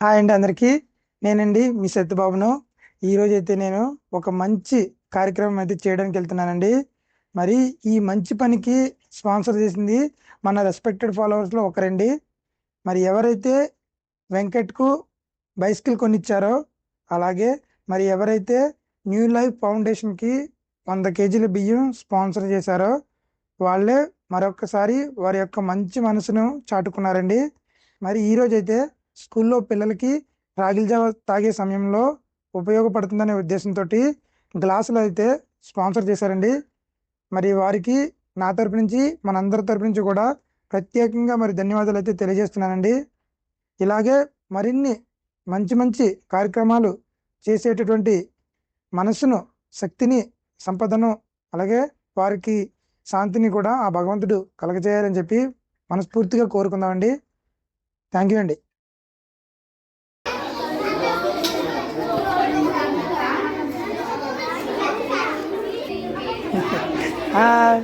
Hi అండి అందరికీ. నేనండి మీ సత్యబాబును. ఈరోజు అయితే నేను ఒక మంచి కార్యక్రమం అయితే చేయడానికి వెళ్తున్నానండి. మరి ఈ మంచి పనికి స్పాన్సర్ చేసింది మన రెస్పెక్టెడ్ ఫాలోవర్స్లో ఒకరండి. మరి ఎవరైతే వెంకట్కు బైసికల్ కొనిచ్చారో అలాగే మరి ఎవరైతే న్యూ లైఫ్ ఫౌండేషన్కి వంద కేజీల బియ్యం స్పాన్సర్ చేశారో వాళ్ళే మరొకసారి వారి యొక్క మంచి మనసును చాటుకున్నారండి. మరి ఈరోజైతే స్కూల్లో పిల్లలకి రాగిల జావ తాగే సమయంలో ఉపయోగపడుతుందనే ఉద్దేశంతో గ్లాసులు అయితే స్పాన్సర్ చేశారండి. మరి వారికి నా తరపు నుంచి మనందరి తరపు నుంచి కూడా ప్రత్యేకంగా మరి ధన్యవాదాలు అయితే తెలియజేస్తున్నానండి. ఇలాగే మరిన్ని మంచి మంచి కార్యక్రమాలు చేసేటటువంటి మనసును శక్తిని సంపదను అలాగే వారికి శాంతిని కూడా ఆ భగవంతుడు కలగజేయాలని చెప్పి మనస్ఫూర్తిగా కోరుకుందామండి. థ్యాంక్ యూ అండి. హాయ్.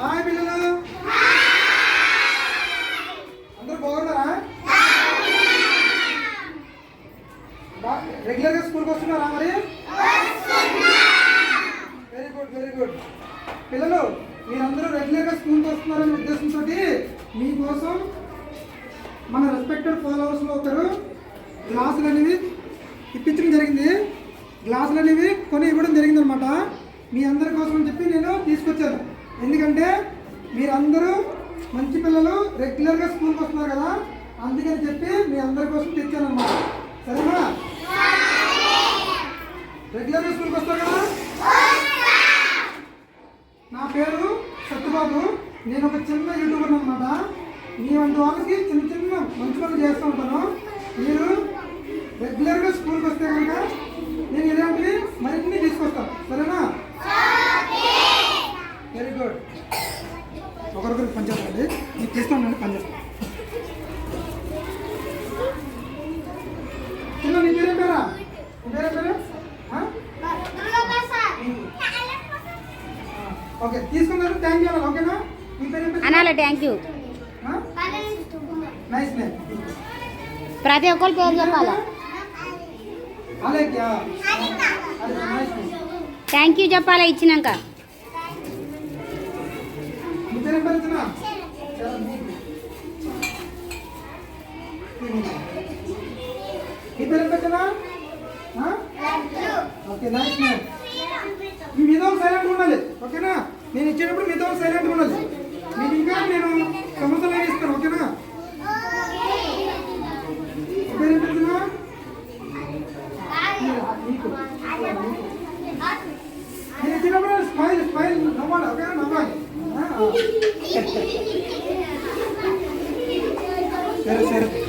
హాయ్ పిల్లలు. అందరూ బాగున్నారా? బా- రెగ్యులర్గా స్కూల్కి వస్తున్నారా మరి? వెరీ గుడ్ వెరీ గుడ్ పిల్లలు మీరందరూ రెగ్యులర్గా స్కూల్కి వస్తున్నారనే ఉద్దేశంతో మీకోసం మన రెస్పెక్టెడ్ ఫాలోవర్స్లో ఒకరు గ్లాసులు అనేవి ఇప్పించడం జరిగింది. గ్లాసులు అనేవి కొని ఇవ్వడం జరిగింది అనమాట మీ అందరి కోసం అని చెప్పి నేను తీసుకొచ్చాను. ఎందుకంటే మీరందరూ మంచి పిల్లలు రెగ్యులర్గా స్కూల్కి వస్తున్నారు కదా అందుకని చెప్పి మీ అందరి కోసం తెచ్చాను అనమాట సరేనా? రెగ్యులర్గా స్కూల్కి వస్తారు కదా? నా పేరు సత్యబాబు నేను ఒక చిన్న యూట్యూబర్ అనమాట. మీ వంటి వాళ్ళకి చిన్న చిన్న మంచి పనులు చేస్తూ ఉంటాను. మీరు రెగ్యులర్గా స్కూల్కి వస్తే కనుక నేను ఇలాంటివి మరిన్ని తీసుకొస్తాను సరేనా? వెరీ గుడ్ ఒకరికొకరికి పనిచేస్తాండి మీకు తీసుకోండి పనిచేస్తాను నీ పేరేం పేరా? నీ పేరేం పేరు? ఓకే. తీసుకున్నారు థ్యాంక్ యూ అన్నారు ఓకేనా? మీ పేరు అనాల థ్యాంక్ యూ ప్రతి ఒక్కరి పేరు చెప్పాలా అలేక్యా అది నైస్ నేమ్ థ్యాంక్ యూ చెప్పాలా ఇచ్చినాక మీ పేరేం పేరు చిన్న మీ పేరేం పేరు చిన్న ఓకే నైస్ నేమ్ మీతో సైలెంట్ ఉండాలి ఓకేనా నేను ఇచ్చేటప్పుడు మీతో సైలెంట్ ఉండాలి మీకు ఇంకా నేను సమస్యలు ఇస్తాను ఓకేనా ಸ್ಮೈಲ್ ಸ್ಮೈಲ್ ನಮಾಡ ನಮಾಡ ಸರಿ ಸರಿ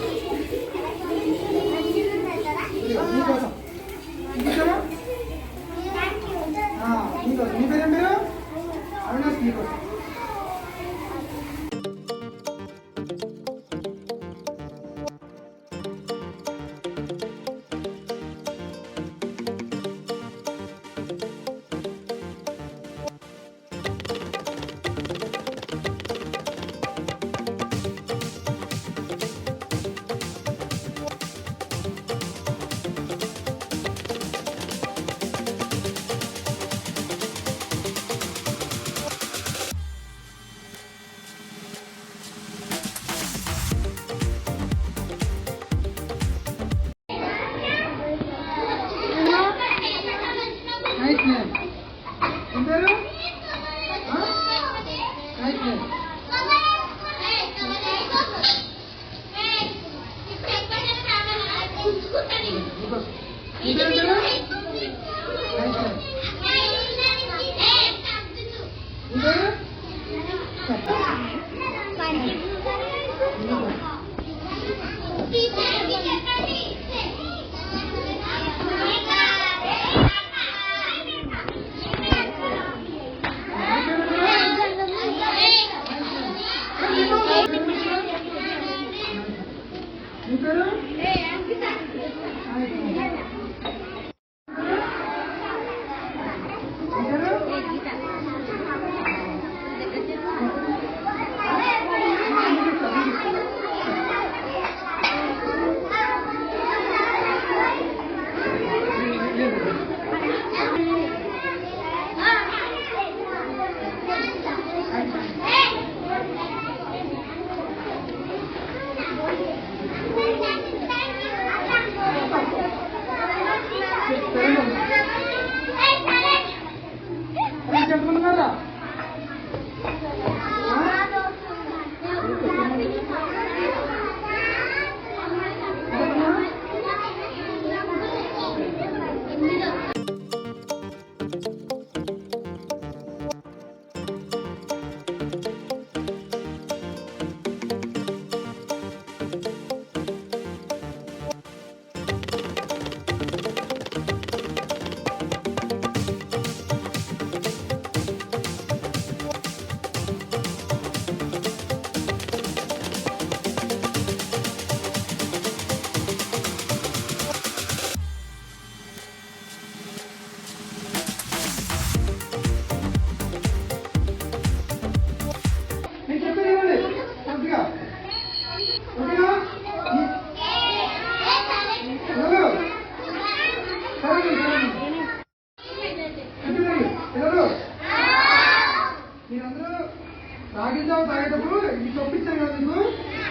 తాగించావు తాగేటప్పుడు? ఈ తప్పించాను కదా నీకు?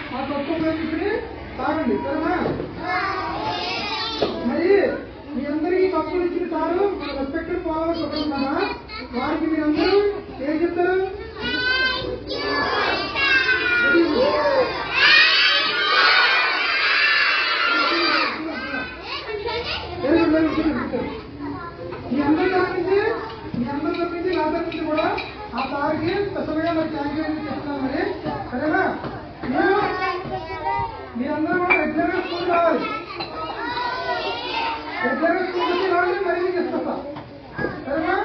ఆ తప్పు ఉపయోగించుకుని తాగండి సరేనా? మరి మీ అందరికీ తప్పులు ఇచ్చిన సారు రెస్పెక్ట్ రెస్పెక్టెడ్ ఫాలోవర్స్ ఒకరున్నారా వారికి మీరందరూ ఏం చెప్తారు? మీ తప్పించి మీ తప్పించి కూడా ఆ సార్కి స్పెషల్గా మరి థ్యాంక్ యూ అని చెప్తున్నాను మరి సరేనా మీరు మీరందరూ కూడా రెగ్యులర్గా స్కూల్ రావాలి రెగ్యులర్గా స్కూల్ వచ్చి రావాలి మరి మీకు ఇస్తా సరేనా